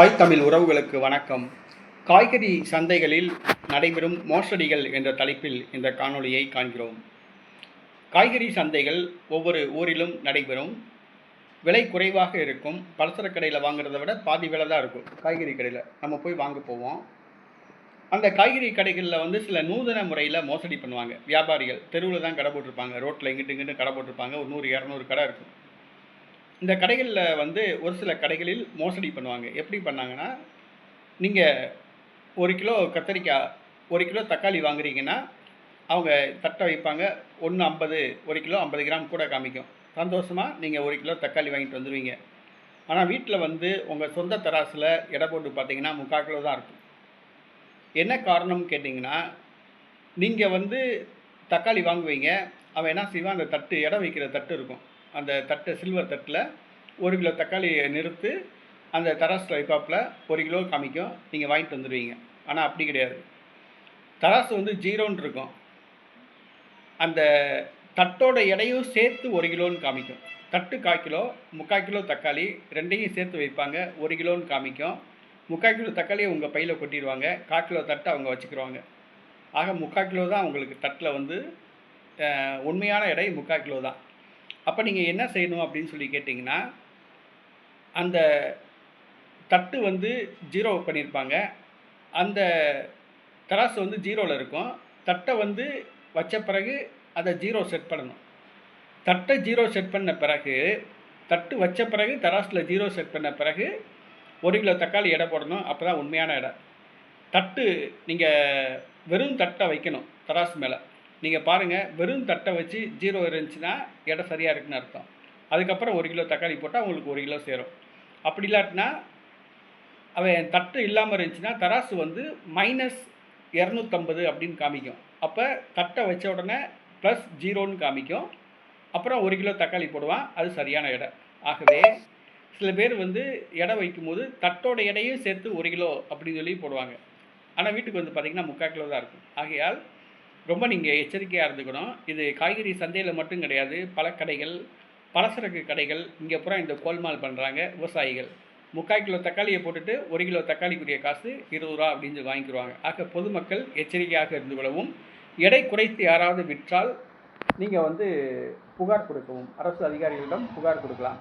தாய் தமிழ் உறவுகளுக்கு வணக்கம். காய்கறி சந்தைகளில் நடைபெறும் மோசடிகள் என்ற தலைப்பில் இந்த காணொளியை காண்கிறோம். காய்கறி சந்தைகள் ஒவ்வொரு ஊரிலும் நடைபெறும். விலை குறைவாக இருக்கும். பலசர கடையில் வாங்குறத விட பாதி விலை தான் இருக்கும். காய்கறி கடையில் நம்ம போய் வாங்க போவோம். அந்த காய்கறி கடைகளில் வந்து சில நூதன முறையில் மோசடி பண்ணுவாங்க. வியாபாரிகள். தெருவில் தான் கடை போட்டிருப்பாங்க. ரோட்டில் இங்கிட்டு இங்கிட்டு கடை போட்டிருப்பாங்க. ஒரு நூறு இரநூறு கடை இருக்கும். இந்த கடைகளில் வந்து ஒரு சில கடைகளில் மோசடி பண்ணுவாங்க. எப்படி பண்ணாங்கன்னா நீங்கள் ஒரு கிலோ கத்தரிக்காய் ஒரு கிலோ தக்காளி வாங்குறீங்கன்னா அவங்க தட்டை வைப்பாங்க. ஒன்று ஐம்பது ஒரு கிலோ ஐம்பது கிராம் கூட காமிக்கும். சந்தோஷமாக நீங்கள் ஒரு கிலோ தக்காளி வாங்கிட்டு வந்துடுவீங்க ஆனால் வீட்டில் வந்து உங்கள் சொந்த தராசில் எடை போட்டு பார்த்தீங்கன்னா முக்கால் கிலோ தான் இருக்கும். என்ன காரணம்னு கேட்டிங்கன்னா நீங்கள் வந்து தக்காளி வாங்குவீங்க. அவன் என்ன செய்வான்? அந்த தட்டு இடம் வைக்கிற தட்டு இருக்கும். அந்த தட்டு சில்வர் தட்டில் ஒரு கிலோ தக்காளியை நிறுத்து அந்த தராசில் வைப்பாப்பில் ஒரு கிலோ காமிக்கும் நீங்கள் வாங்கிட்டு வந்துடுவீங்க ஆனால் அப்படி கிடையாது. தராசு வந்து ஜீரோன்னு இருக்கும். அந்த தட்டோட எடையும் சேர்த்து ஒரு கிலோன்னு காமிக்கும். தட்டு கால் கிலோ முக்கால் கிலோ தக்காளி ரெண்டையும் சேர்த்து வைப்பாங்க ஒரு கிலோன்னு காமிக்கும். முக்கால் கிலோ தக்காளியை உங்கள் பையில் கொட்டிடுவாங்க கால் கிலோ தட்டை அவங்க வச்சுக்கிருவாங்க. ஆக முக்கால் கிலோ தான் உங்களுக்கு தட்டில் வந்து உண்மையான எடை முக்கால் கிலோ தான். அப்போ நீங்கள் என்ன செய்யணும் அப்படின்னு சொல்லி கேட்டிங்கன்னா அந்த தட்டு வந்து ஜீரோ பண்ணியிருப்பாங்க அந்த தராசு வந்து ஜீரோவில் இருக்கும். தட்டை வந்து வச்ச பிறகு அதை ஜீரோ செட் பண்ணணும். தட்டை ஜீரோ செட் பண்ண பிறகு தட்டு வச்ச பிறகு தராசில் ஜீரோ செட் பண்ண பிறகு ஒரு கிலோ தக்காளி எடை போடணும். அப்போ தான் உண்மையான எடை. தட்டு நீங்கள் வெறும் தட்டை வைக்கணும் தராசு மேலே. நீங்கள் பாருங்கள் வெறும் தட்டை வச்சு ஜீரோ இருந்துச்சுன்னா எடை சரியாக இருக்குன்னு அர்த்தம். அதுக்கப்புறம் ஒரு கிலோ தக்காளி போட்டால் உங்களுக்கு ஒரு கிலோ சேரும். அப்படி இல்லாட்டினா அவன் தட்டு இல்லாமல் இருந்துச்சுன்னா தராசு வந்து மைனஸ் இரநூத்தம்பது அப்படின்னு காமிக்கும். அப்போ தட்டை வச்ச உடனே ப்ளஸ் ஜீரோன்னு காமிக்கும். அப்புறம் ஒரு கிலோ தக்காளி போடுவான் அது சரியான எடை. ஆகவே சில பேர் வந்து எடை வைக்கும்போது தட்டோட எடையும் சேர்த்து ஒரு கிலோ அப்படின்னு சொல்லி போடுவாங்க. ஆனால் வீட்டுக்கு வந்து பார்த்திங்கன்னா முக்கால் கிலோ தான் இருக்கும். ஆகையால் ரொம்ப நீங்கள் எச்சரிக்கையாக இருந்துக்கணும். இது காய்கறி சந்தையில் மட்டும் கிடையாது. பல கடைகள் பலசரக்கு கடைகள் இங்கே பூரா இந்த கோல்மால் பண்ணுறாங்க விவசாயிகள். முக்கால் கிலோ தக்காளியை போட்டுட்டு ஒரு கிலோ தக்காளிக்குரிய காசு இருபது ரூபா அப்படின்னு சொல்லி வாங்கிக்கிடுவாங்க ஆக பொதுமக்கள் எச்சரிக்கையாக இருந்து கொள்ளவும் எடை குறைத்து யாராவது விற்றால் நீங்கள் வந்து புகார் கொடுக்கவும் அரசு அதிகாரிகளிடம் புகார் கொடுக்கலாம்.